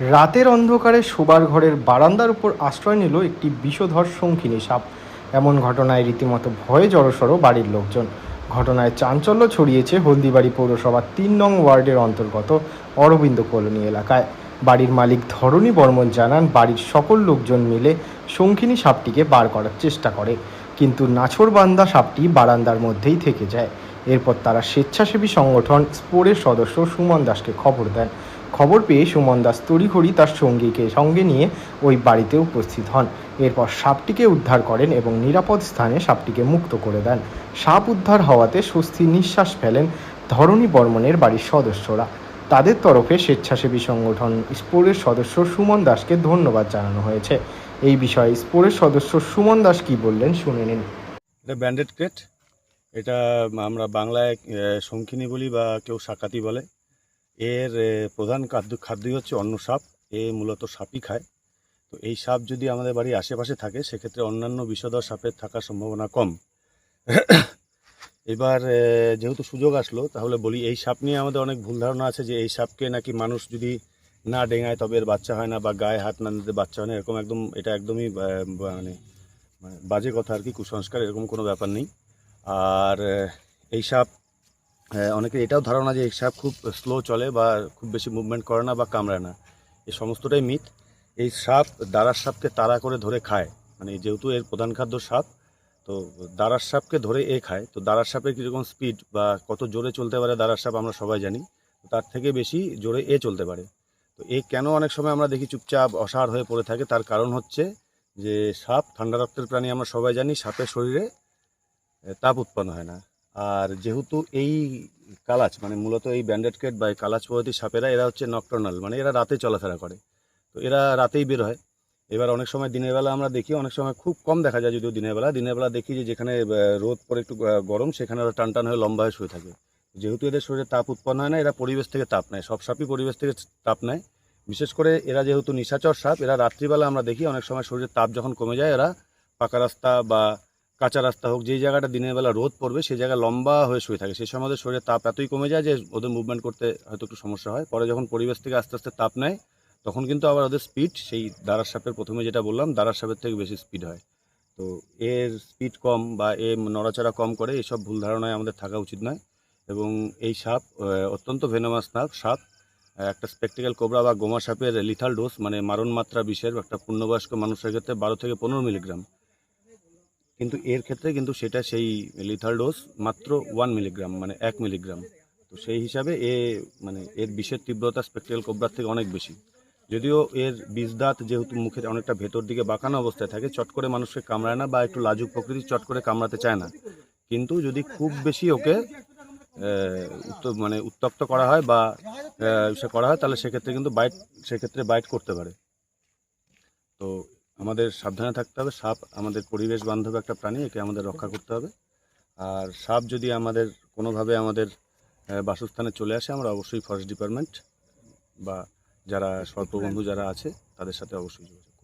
রাতের অন্ধকারে শোবার ঘরের বারান্দার উপর আশ্রয় নিল একটি বিষধর শঙ্খিনী সাপ। এমন ঘটনায় রীতিমতো ভয়ে জড়সড় বাড়ির লোকজন। ঘটনায় চাঞ্চল্য ছড়িয়েছে হলদিবাড়ি পৌরসভার তিন নং ওয়ার্ডের অন্তর্গত অরবিন্দ কলোনি এলাকায়। বাড়ির মালিক ধরণী বর্মন জানান, বাড়ির সকল লোকজন মিলে শঙ্খিনী সাপটিকে বার করার চেষ্টা করে। কিন্তু নাছোড়বান্দা সাপটি বারান্দার মধ্যেই থেকে যায়। এরপর তারা স্বেচ্ছাসেবী সংগঠন স্পোরের সদস্য সুমন দাসকে খবর দেন। খবর পেয়ে সুমন দাস তড়িঘড়ি তার সঙ্গীকে সঙ্গে নিয়ে ওই বাড়িতে উপস্থিত হন। এরপর সাপটিকে উদ্ধার করেন এবং নিরাপদ স্থানে সাপটিকে মুক্ত করে দেন। সাপ উদ্ধার হওয়াতে স্বস্তির নিঃশ্বাস ফেলেন ধরণী বর্মনের বাড়ির সদস্যরা। তাদের তরফে স্বেচ্ছাসেবী সংগঠন স্পোরের সদস্য সুমন দাসকে ধন্যবাদ জানানো হয়েছে। এই বিষয়ে স্পোরের সদস্য সুমন দাস কি বললেন শুনে নিন। এটা ব্যান্ডেড ক্রেট এটা আমরা বাংলায় আহ, শঙ্খিনী বলি বা কেউ শাকাতি বলে। এর প্রধান খাদ্য, খাদ্যই হচ্ছে অন্য সাপ। এ মূলত সাপই খায়। তো এই সাপ যদি আমাদের বাড়ির আশেপাশে থাকে, সেক্ষেত্রে অন্যান্য বিষধর সাপের থাকার সম্ভাবনা কম। এবার যেহেতু সুযোগ আসলো, তাহলে বলি এই সাপ নিয়ে আমাদের অনেক ভুল ধারণা আছে যে এই সাপকে নাকি মানুষ যদি না ডেঙায় তবে এর বাচ্চা হয় না বা গায়ে হাত না দিতে বাচ্চা হয় না, এরকম একদম, এটা একদমই মানে মানে বাজে কথা আর কি, কুসংস্কার, এরকম কোনো ব্যাপার নেই। আর এই সাপ আহ, অনেকে এটাও ধারণা যে সাপ খুব স্লো চলে বা খুব বেশি মুভমেন্ট করে না বা কামড়ায় না। এই সমস্তটাই মিথ এই সাপ দাঁড়ার সাপকে তাড়া করে ধরে খায়। মানে যেহেতু এর প্রধান খাদ্য সাপ তো দাঁড়ার সাপকে ধরে এ খায়। তো দাঁড়ার সাপের কীরকম স্পিড বা কত জোরে চলতে পারে দাঁড়ার সাপ আমরা সবাই জানি। তার থেকে বেশি জোরে এ চলতে পারে। তো এ কেন অনেক সময় আমরা দেখি চুপচাপ অসাড় হয়ে পড়ে থাকে? তার কারণ হচ্ছে যে সাপ ঠান্ডা রক্তের প্রাণী আমরা সবাই জানি সাপের শরীরে তাপ উৎপন্ন হয় না। আর যেহেতু এই কালাচ মানে মূলত এই ব্যান্ডেড কেট বা কালাচ প্রজাতির সাপেরা, এরা হচ্ছে নকটর্নাল মানে এরা রাতে চলাফেরা করে। তো এরা রাতেই বের হয়। এবার অনেক সময় দিনের বেলা আমরা দেখি, অনেক সময় খুব কম দেখা যায় যদিও দিনের বেলা। দিনের বেলা দেখি যে যেখানে রোদ পরে একটু গরম, সেখানে ওরা টান টান হয়ে লম্বা হয়ে শুয়ে থাকে। যেহেতু এদের শরীরে তাপ উৎপন্ন হয় না, এরা পরিবেশ থেকে তাপ নেয়। সব সাপই পরিবেশ থেকে তাপ নেয়। বিশেষ করে এরা যেহেতু নিশাচর সাপ, এরা রাত্রিবেলা আমরা দেখি অনেক সময় শরীরের তাপ যখন কমে যায়, এরা পাকা রাস্তা বা কাঁচা রাস্তা হোক, যেই জায়গাটা দিনের বেলা রোদ পড়বে, সেই জায়গা লম্বা হয়ে শুয়ে থাকে। সেই সময় ওদের শরীরে তাপ এতই কমে যায় যে ওদের মুভমেন্ট করতে হয়তো একটু সমস্যা হয়। পরে যখন পরিবেশ থেকে আস্তে আস্তে তাপ নেয়, তখন কিন্তু আবার ওদের স্পিড সেই দাঁড়ার সাপের প্রথমে যেটা বললাম দাঁড়ার সাপের থেকে বেশি স্পিড হয়। তো এর স্পিড কম বা এ নড়াচড়া কম করে এইসব ভুল ধারণায় আমাদের থাকা উচিত নয়। এবং এই সাপ অত্যন্ত ভেনোমাস সাপ সাপ একটা স্পেকটিক্যাল কোবরা বা গোমা সাপের লিথাল ডোজ মানে মারণ মাত্রা বিষের একটা পূর্ণবয়স্ক মানুষের ক্ষেত্রে বারো থেকে পনেরো মিলিগ্রাম কিন্তু এর ক্ষেত্রে কিন্তু সেটা সেই লিথাল ডোজ মাত্র ওয়ান মিলিগ্রাম মানে এক মিলিগ্রাম তো সেই হিসাবে এ মানে এর বিষের তীব্রতা স্পেকটিক্যাল কোবরার থেকে অনেক বেশি। যদিও এর বীজদাঁত যেহেতু মুখে অনেকটা ভেতর দিকে বাঁকানো অবস্থায় থাকে, চট করে মানুষকে কামড়ায় না বা একটু লাজুক প্রকৃতি চট করে কামড়াতে চায় না। কিন্তু যদি খুব বেশি ওকে মানে উত্তপ্ত করা হয় বা সে করা হয়, তাহলে সেক্ষেত্রে কিন্তু বাইট সেক্ষেত্রে বাইট করতে পারে। তো আমাদের সাবধানে থাকতে হবে। সাপ আমাদের পরিবেশ বান্ধব একটা প্রাণী, একে আমাদের রক্ষা করতে হবে। আর সাপ যদি আমাদের কোনোভাবে আমাদের বাসস্থানে চলে আসে, আমরা অবশ্যই ফরেস্ট ডিপার্টমেন্ট বা যারা সর্পবন্ধু যারা আছে, তাদের সাথে অবশ্যই যোগাযোগ